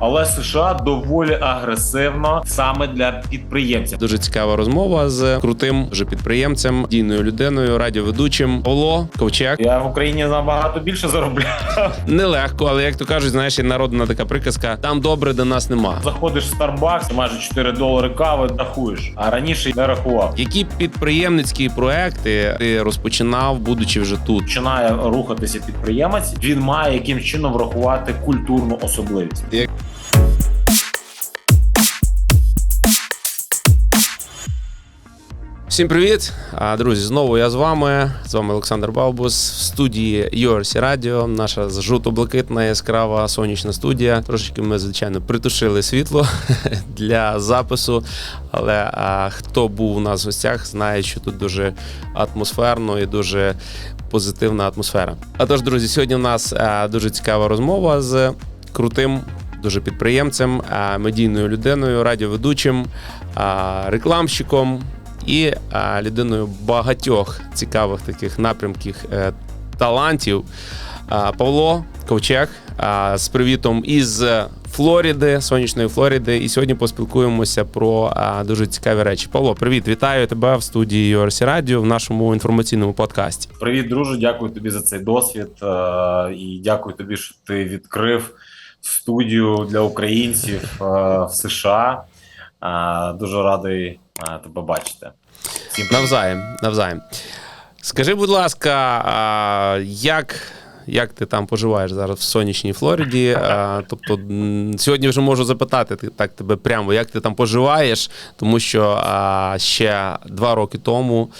Але США доволі агресивно саме для підприємців. Дуже цікава розмова з крутим вже підприємцем, дійною людиною, радіоведучим Павло Ковчег. Я в Україні набагато більше заробляю. Нелегко, але як то кажуть, знаєш, є народна така приказка: там добре до нас нема. Заходиш в Starbucks, майже 4 долари кави рахуєш, а раніше не рахував. Які підприємницькі проекти ти розпочинав, будучи вже тут? Починає рухатися підприємець. Він має яким чином врахувати культурну особливість. Всім привіт, друзі. Знову я з вами. З вами Олександр Балбус в студії URC Radio, наша жовто-блакитна яскрава сонячна студія. Трошечки ми, звичайно, притушили світло для запису. Але а, хто був у нас в гостях, знає, що тут дуже атмосферно і дуже позитивна атмосфера. А тож, друзі, сьогодні у нас а, дуже цікава розмова з крутим. Дуже підприємцем, медійною людиною, радіоведучим, рекламщиком і людиною багатьох цікавих таких напрямків е, талантів. Павло Ковчег з привітом із Флориди, сонячної Флориди. І сьогодні поспілкуємося про дуже цікаві речі. Павло, привіт, вітаю тебе в студії URC Radio в нашому інформаційному подкасті. Привіт, друже. Дякую тобі за цей досвід. е, І дякую тобі, що ти відкрив студію для українців е, в США. Е, Дуже радий е, тебе бачити. Всім. Навзаєм, навзаєм. Скажи, будь ласка, як, як ти там поживаєш зараз в сонячній Флориді? А, Тобто, сьогодні вже можу запитати так тебе прямо, як ти там поживаєш, тому що а, ще два роки тому.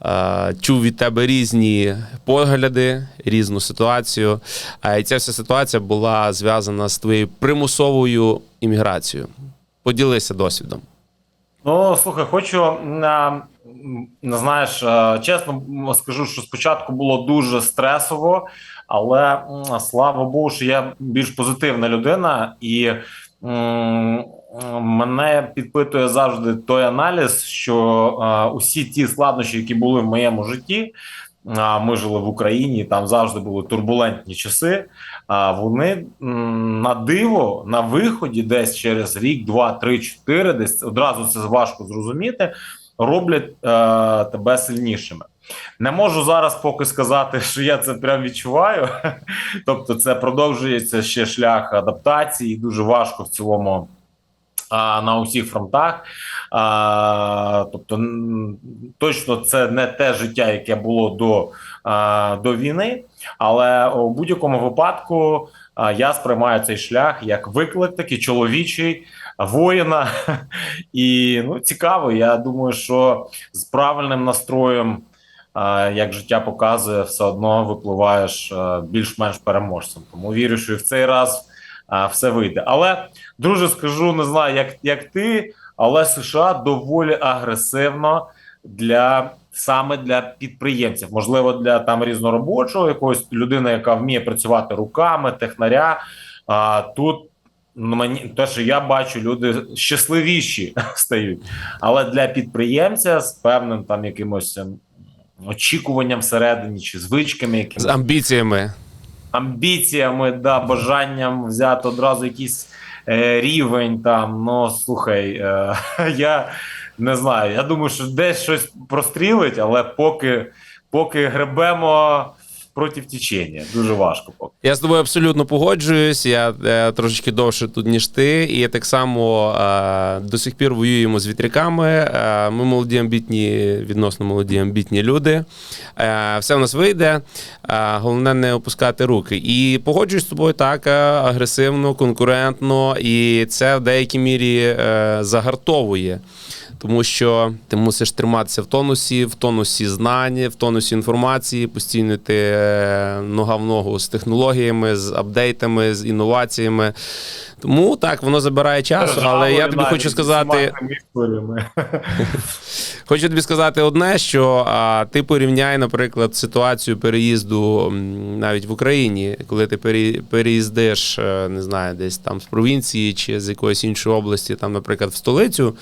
А, Чув від тебе різні погляди, різну ситуацію. А, І ця вся ситуація була зв'язана з твоєю примусовою імміграцією. Поділися досвідом. Ну, слухай, хочу м, знаєш, е, чесно скажу, що спочатку було дуже стресово, але слава Богу, що я більш позитивна людина, і мене підпитує завжди той аналіз, що усі ті складнощі, які були в моєму житті. Ми жили в Україні, там завжди були турбулентні часи. А вони на диво на виході, десь через рік, два, три, чотири, десь одразу це важко зрозуміти, роблять е, тебе сильнішими. Не можу зараз поки сказати, що я це прям відчуваю. Тобто, це продовжується ще шлях адаптації, дуже важко в цілому. На усіх фронтах, тобто точно це не те життя, яке було до, до війни, але у будь-якому випадку я сприймаю цей шлях як виклик, такий чоловічий воїна. І ну, цікаво. Я думаю, що з правильним настроєм, як життя показує, все одно випливаєш більш-менш переможцем. Тому вірю, що і в цей раз а, все вийде. Але друже, скажу, не знаю, як, як ти, але США доволі агресивно для саме для підприємців, можливо, для там різноробочого якогось людини, яка вміє працювати руками, технаря. А тут ну, мені те, що я бачу, люди щасливіші стають. Але для підприємця з певним там якимось ем, очікуванням всередині чи звичками, З амбіціями. Амбіціями, да, бажанням взяти одразу якийсь е, рівень. Там ну слухай, е, я не знаю. Я думаю, що десь щось прострілить, але поки, поки гребемо проти течення. Дуже важко поки. Я з тобою абсолютно погоджуюсь. Я е, трошечки довше тут, ніж ти. І так само е, до сих пір воюємо з вітряками. Е, ми молоді, амбітні, відносно молоді, амбітні люди. Е, все в нас вийде. Е, головне не опускати руки. І погоджуюсь з тобою так е, агресивно, конкурентно, і це в деякій мірі е, загартовує. Тому що ти мусиш триматися в тонусі, в тонусі знань, в тонусі інформації, постійно ти е, нога в ногу з технологіями, з апдейтами, з інноваціями. Тому так, воно забирає часу, але я тобі хочу сказати. Хочу тобі сказати одне, що а, ти порівняй, наприклад, ситуацію переїзду навіть в Україні, коли ти переїздиш, е, не знаю, десь там з провінції чи з якоїсь іншої області, там, наприклад, в столицю,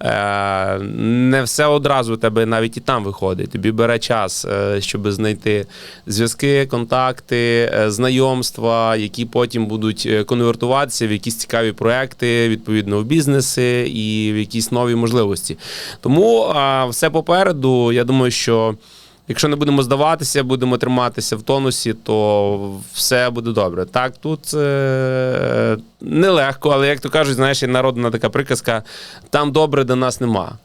е, не все одразу тебе навіть і там виходить. Тобі бере час, е, щоб знайти зв'язки, контакти, знайомства, які потім будуть конвертуватися в якісь цікаві проекти, відповідно, в бізнеси і в якісь нові можливості. Тому а, все попереду. Я думаю, що. Якщо не будемо здаватися, будемо триматися в тонусі, то все буде добре. Так, тут е- нелегко, але як то кажуть, знаєш, є народна така приказка: там добре, до нас нема.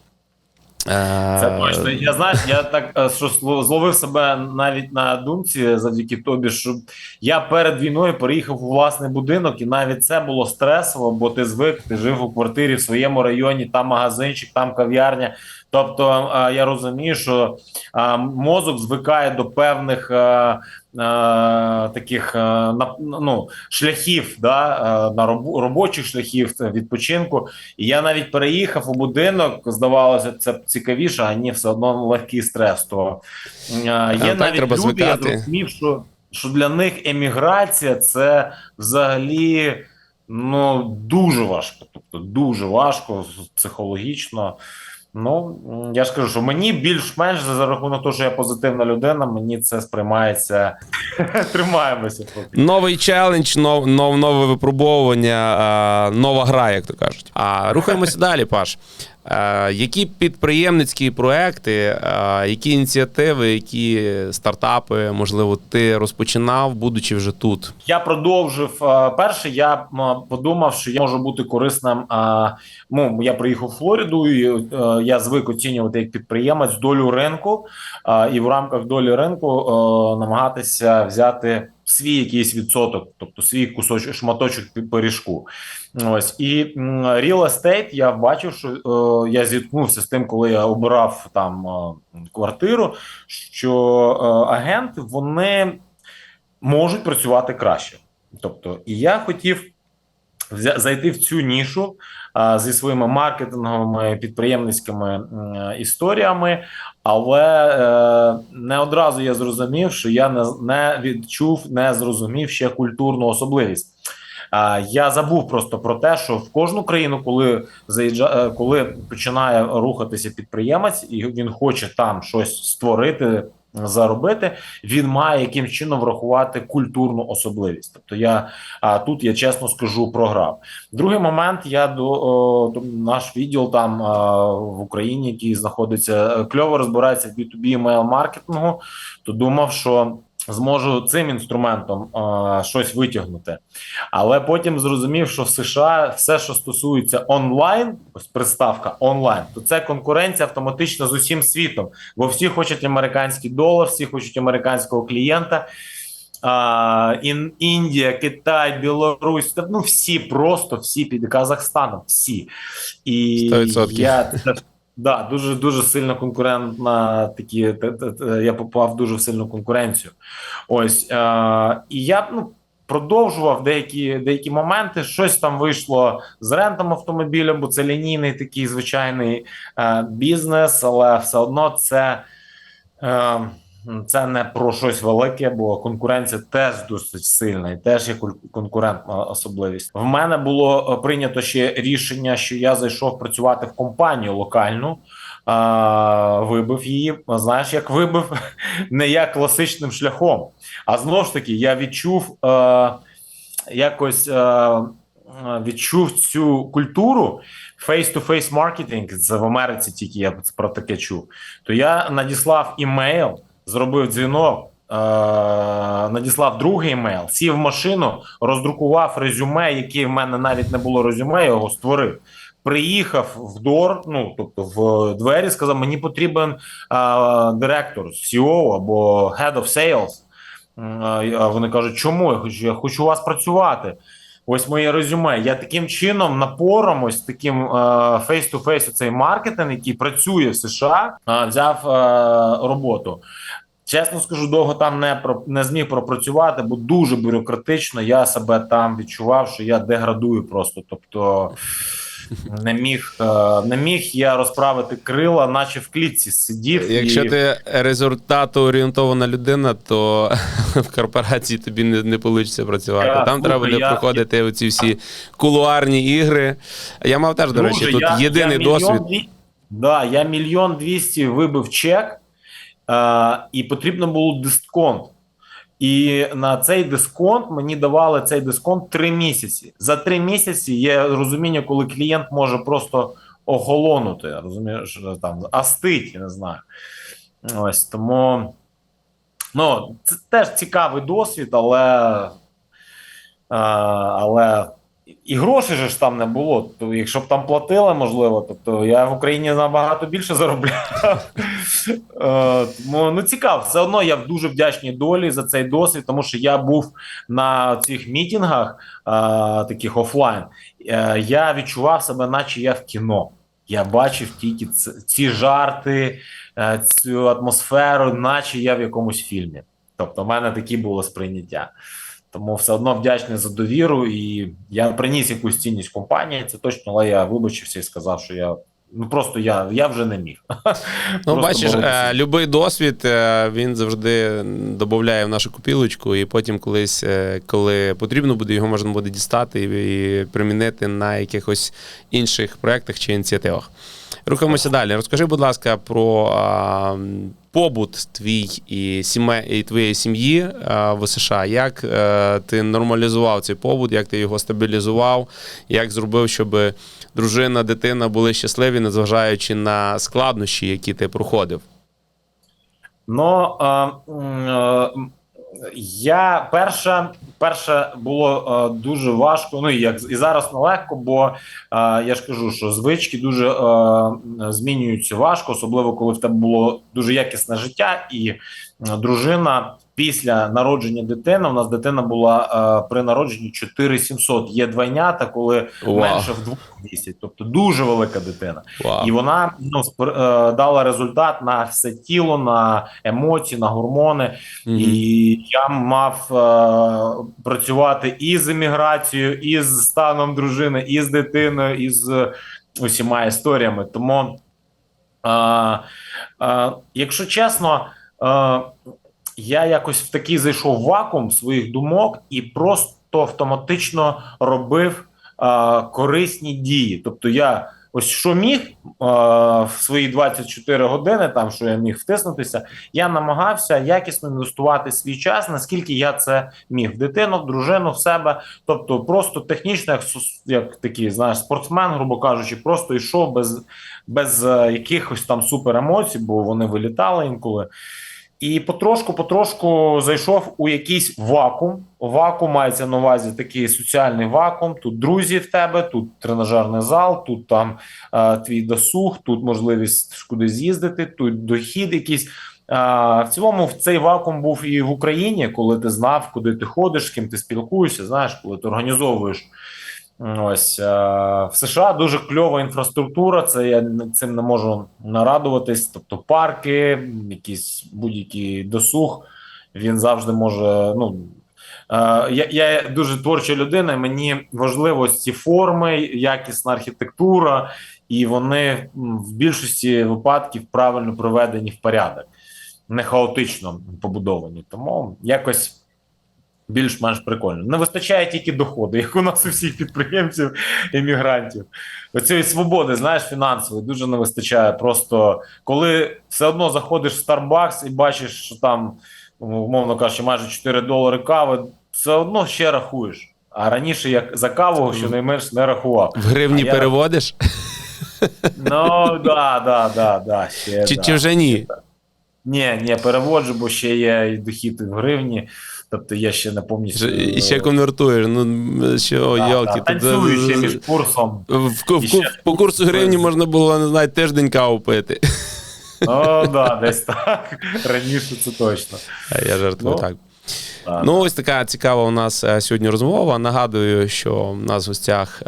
Е, Це точно. Я знаєш, я так е, що зло- зловив себе навіть на думці завдяки тобі, що я перед війною переїхав у власний будинок, і навіть це було стресово, бо ти звик, ти жив у квартирі в своєму районі, там магазинчик, там кав'ярня. Тобто я розумію, що мозок звикає до певних. Таких ну, шляхів да, на робочих шляхів відпочинку. І я навіть переїхав у будинок, здавалося, це цікавіше, а ні, все одно легкий стрес. То є так, навіть треба люди, я зрозумів, що, що для них еміграція це взагалі ну, дуже важко. Тобто дуже важко психологічно. Ну, я ж кажу, що мені більш-менш за рахунок того, що я позитивна людина, мені це сприймається. Тримаємося. Новий челендж, нов, нов, нове випробовування, нова гра, як то кажуть. А рухаємося далі, Паш. А, які підприємницькі проекти, які ініціативи, які стартапи, можливо, ти розпочинав, будучи вже тут? Я продовжив е, перше. Я подумав, що я можу бути корисним. Ну я приїхав у Флориду, і е, я звик оцінювати як підприємець долю ринку, і в рамках долі ринку е, намагатися взяти свій якийсь відсоток, тобто свій кусочок шматочок пиріжку. Ось і real estate я бачив, що е, я зіткнувся з тим, коли я обирав там е, квартиру, що е, агенти вони можуть працювати краще. Тобто, і я хотів зайти в цю нішу зі своїми маркетинговими підприємницькими історіями, але е, не одразу я зрозумів, що я не, не відчув, не зрозумів ще культурну особливість. Я забув просто про те, що в кожну країну, коли заїжджа, е, коли починає рухатися підприємець, і він хоче там щось створити, заробити, він має яким чином врахувати культурну особливість. Тобто, я а тут я чесно скажу програв. Другий момент я до о, наш відділ там о, в Україні, який знаходиться е, кльово розбирається в B2B email маркетингу, то думав, що зможу цим інструментом а, щось витягнути. Але потім зрозумів, що в США все, що стосується онлайн, ось приставка онлайн, то це конкуренція автоматично з усім світом, бо всі хочуть американський долар, всі хочуть американського клієнта. А, ін, Індія, Китай, Білорусь, ну всі просто всі під Казахстаном, всі. І 100%. я це да, дуже дуже сильно конкурентна. Такі те, я попав в дуже сильну конкуренцію. Ось е, і я ну. Продовжував деякі деякі моменти. Щось там вийшло з рентом автомобіля, бо це лінійний такий звичайний е, бізнес, але все одно це, е, це не про щось велике, бо конкуренція теж досить сильна і теж є конкурентна особливість. В мене було е, прийнято ще рішення, що я зайшов працювати в компанію локальну. А, вибив її, знаєш, як вибив не як класичним шляхом. А знову ж таки, я відчув е, якось е, е, відчув цю культуру face-to-face маркетинг. Це в Америці тільки я про таке чув. То я надіслав імейл, зробив дзвінок. е, Надіслав другий емейл, сів в машину, роздрукував резюме, яке в мене навіть не було резюме, його створив. Приїхав в дор, ну тобто в двері, сказав: мені потрібен а, директор, CEO або Head of Sales. А вони кажуть, чому я хочу? Я хочу у вас працювати. Ось моє резюме. Я таким чином напором, ось таким face-to-face цей маркетинг, який працює в США, е, взяв е, роботу. Чесно скажу, довго там не не зміг пропрацювати, бо дуже бюрократично. Я себе там відчував, що я деградую просто. Тобто не міг, е, не міг я розправити крила, наче в клітці сидів. Якщо і... ти результатоорієнтована людина, то в корпорації тобі не, не вийде працювати. Так, Там треба буде я- проходити оці всі кулуарні ігри. Я мав теж, до речі, Друже, тут я, єдиний я досвід. Дві- да, я мільйон двісті вибив чек, е, і потрібно було дисконт. І на цей дисконт мені давали цей дисконт три місяці. За три місяці є розуміння, коли клієнт може просто охолонути, розумієш, там астить, я не знаю. Ось тому. Ну, це теж цікавий досвід, але, але і грошей же ж там не було. То якщо б там платили, можливо, то, то я в Україні набагато більше заробляв. Е, Тому ну цікаво, все одно я в дуже вдячній долі за цей досвід, тому що я був на цих мітінгах, е, таких офлайн. Е, Я відчував себе, наче я в кіно. Я бачив тільки ці жарти, цю атмосферу, наче я в якомусь фільмі. Тобто, в мене такі було сприйняття. Тому все одно вдячний за довіру, і я приніс якусь цінність компанії. Це точно, але я вибачився і сказав, що я ну просто я, я вже не міг. Ну, бачиш, е, любий досвід е, він завжди додає в нашу копілочку, і потім колись, е, коли потрібно буде, його можна буде дістати і, і примінити на якихось інших проєктах чи ініціативах. Рухаємося далі. Розкажи, будь ласка, про м, побут твій і сіме і твоєї сім'ї а, в США. Як е, ти нормалізував цей побут, як ти його стабілізував, як зробив, щоб дружина, дитина були щасливі, незважаючи на складнощі, які ти проходив? Ну е, е, я перше, перше було е, дуже важко. Ну і як і зараз нелегко, бо е, я ж кажу, що звички дуже е, змінюються важко, особливо коли в тебе було дуже якісне життя, і е, дружина після народження дитини. У нас дитина була е, при народженні 4700. Є двойнята, коли Вау. менше в двох місяць, тобто дуже велика дитина. Вау. І вона ну, спр- е, дала результат на все тіло, на емоції, на гормони. Мгм. І я мав е, працювати і з еміграцією, і з станом дружини, і з дитиною, і з усіма історіями. Тому, е, е, якщо чесно, е, я якось в такий зайшов вакуум своїх думок і просто автоматично робив е, корисні дії. Тобто я ось що міг е, в свої 24 години, там що я міг втиснутися, я намагався якісно інвестувати свій час, наскільки я це міг в дитину, в дружину, в себе. Тобто, просто технічно, як, як такий, знаєш, спортсмен, грубо кажучи, просто йшов без, без е, якихось там супер емоцій, бо вони вилітали інколи. І потрошку, потрошку зайшов у якийсь вакуум. Вакуум мається на увазі такий соціальний вакуум. Тут друзі в тебе, тут тренажерний зал, тут там е, твій досуг, тут можливість кудись з'їздити, тут дохід якийсь. А, в цілому в цей вакуум був і в Україні, коли ти знав, куди ти ходиш, з ким ти спілкуєшся. Знаєш, коли ти організовуєш. Ось е, в США дуже кльова інфраструктура. Це я цим не можу нарадуватись. Тобто парки, якийсь будь-який досуг. Він завжди може. Ну е, я, я дуже творча людина. Мені важливо ці форми, якісна архітектура, і вони в більшості випадків правильно приведені в порядок, не хаотично побудовані. Тому якось більш-менш прикольно. Не вистачає тільки доходу, як у нас у всіх підприємців іммігрантів. Оцієї свободи, знаєш, фінансової дуже не вистачає. Просто коли все одно заходиш в Starbucks і бачиш, що там, ну, умовно кажучи, майже 4 долари кави, все одно ще рахуєш. А раніше як за каву щонайменш не рахував. В гривні А я- переводиш? Ну да, да, да, да. Ще, Чи, да. чи вже ні? Ні, ні, переводжу, бо ще є і дохід в гривні. Тобто я ще не повністю. І ще конвертуєш. Ну що, Да, йолки, да, танцюю ще е, між курсом. в, в, ще по курсу гривні можна було, не знаю, тиждень каву пити. Ну, да, десь так. Раніше це точно. Я жартую Ну, так. Да. Ну, ось така цікава у нас е, сьогодні розмова. Нагадую, що у нас в гостях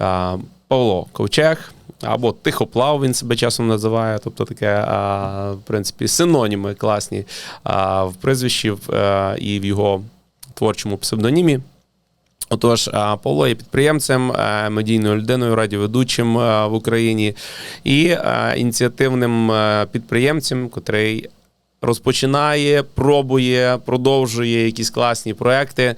Павло Ковчег. Або тихоплав він себе часом називає, тобто таке, в принципі, синоніми класні в прізвищі е, і в його творчому псевдонімі. Отож, Павло є підприємцем, е, медійною людиною, радіоведучим е, в Україні і ініціативним підприємцем, котрий розпочинає, пробує, продовжує якісь класні проекти.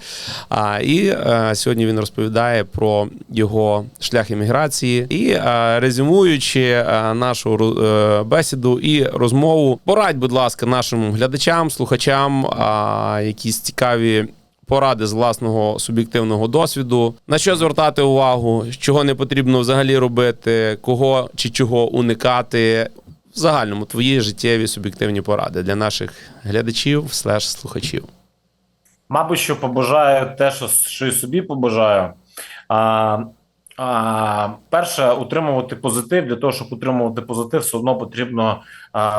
А, і е, сьогодні він розповідає про його шлях еміграції. І е, резюмуючи е, нашу е, бесіду і розмову, порадь, будь ласка, нашим глядачам, слухачам а, якісь цікаві. Поради з власного суб'єктивного досвіду, на що звертати увагу, чого не потрібно взагалі робити, кого чи чого уникати. В загальному твої життєві суб'єктивні поради для наших глядачів слеш слухачів. Мабуть, що побажаю те, що, що і собі побажаю. А, а, перше, утримувати позитив. Для того, щоб утримувати позитив, все одно потрібно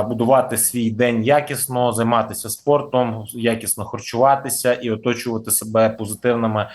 будувати свій день якісно, займатися спортом, якісно харчуватися і оточувати себе позитивними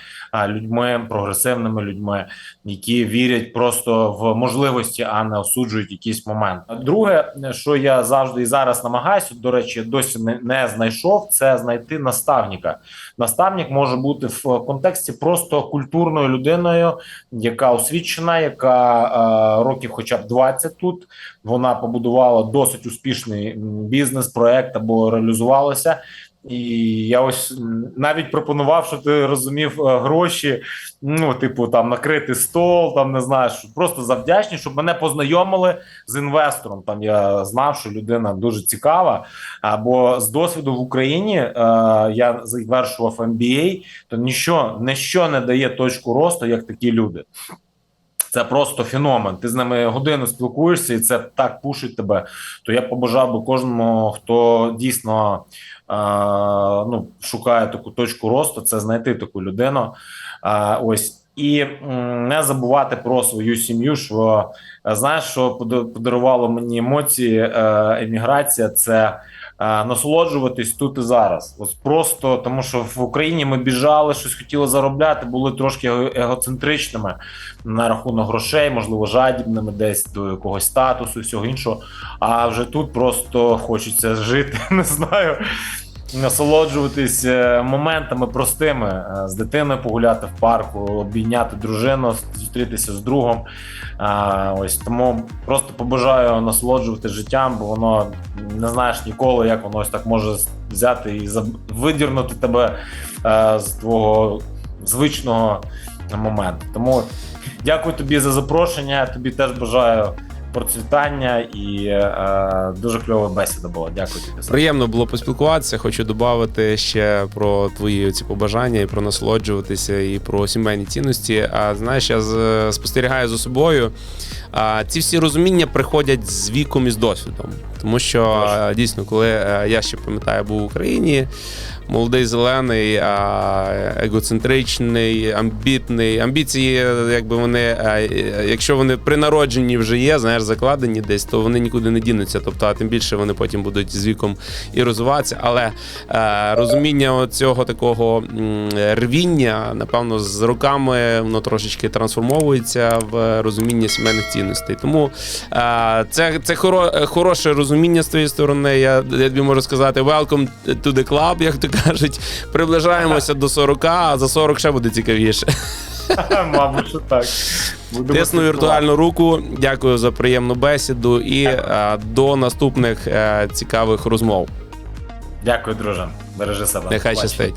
людьми, прогресивними людьми, які вірять просто в можливості, а не осуджують якийсь момент. Друге, що я завжди і зараз намагаюся, до речі, досі не, знайшов, це знайти наставника. Наставник може бути в контексті просто культурною людиною, яка освічена, яка років, хоча б 20 тут. Вона побудувала досить успішний бізнес-проект або реалізувалася. І я ось навіть пропонував, щоб ти розумів е, гроші. Ну, типу, там накрити стол, там не знаю, що просто за вдячність, щоб мене познайомили з інвестором. Там я знав, що людина дуже цікава. Або з досвіду в Україні е, я завершував MBA, то ніщо, ніщо не дає точку росту, як такі люди. Це просто феномен. Ти з ними годину спілкуєшся, і це так пушить тебе. То я побажав би кожному, хто дійсно е, ну, шукає таку точку росту, це знайти таку людину. Е, ось і не забувати про свою сім'ю. Що е, знаєш, що подарувало мені емоції е, еміграція, це насолоджуватись тут і зараз. Ось просто тому, що в Україні ми біжали, щось хотіли заробляти, були трошки егоцентричними на рахунок грошей, можливо, жадібними десь до якогось статусу, всього іншого. А вже тут просто хочеться жити, не знаю. Насолоджуватись е, моментами простими е, з дитиною погуляти в парку, обійняти дружину, зустрітися з другом. А, ось тому просто побажаю насолоджувати життям, бо воно не знаєш ніколи, як воно ось так може взяти і видірнути тебе е, з твого звичного моменту. Тому дякую тобі за запрошення. Тобі теж бажаю процвітання і е, дуже кльова бесіда була. Дякую тобі. Приємно було поспілкуватися. Хочу додати ще про твої ці побажання, і про насолоджуватися, і про сімейні цінності. А знаєш, я спостерігаю за собою. А ці всі розуміння приходять з віком і з досвідом. Тому що Точно. дійсно, коли е, я ще пам'ятаю, був в Україні, молодий зелений, егоцентричний, амбітний. Амбіції, якби вони, е, якщо вони при народженні вже є, знаєш, закладені десь, то вони нікуди не дінуться. Тобто, а тим більше вони потім будуть з віком і розвиватися. Але е, розуміння цього такого рвіння, напевно, з роками воно трошечки трансформовується в розуміння сімейних цінностей. Тому е, це, це хоро, хороше розуміння з твоєї сторони. Я, я тобі можу сказати, welcome to the club, як то кажуть. Приближаємося до 40, а за 40 ще буде цікавіше. Мабуть, що так. Будемо Тисну віртуальну руку. Дякую за приємну бесіду і е, до наступних е, цікавих розмов. Дякую, друже. Бережи себе. Нехай щастить.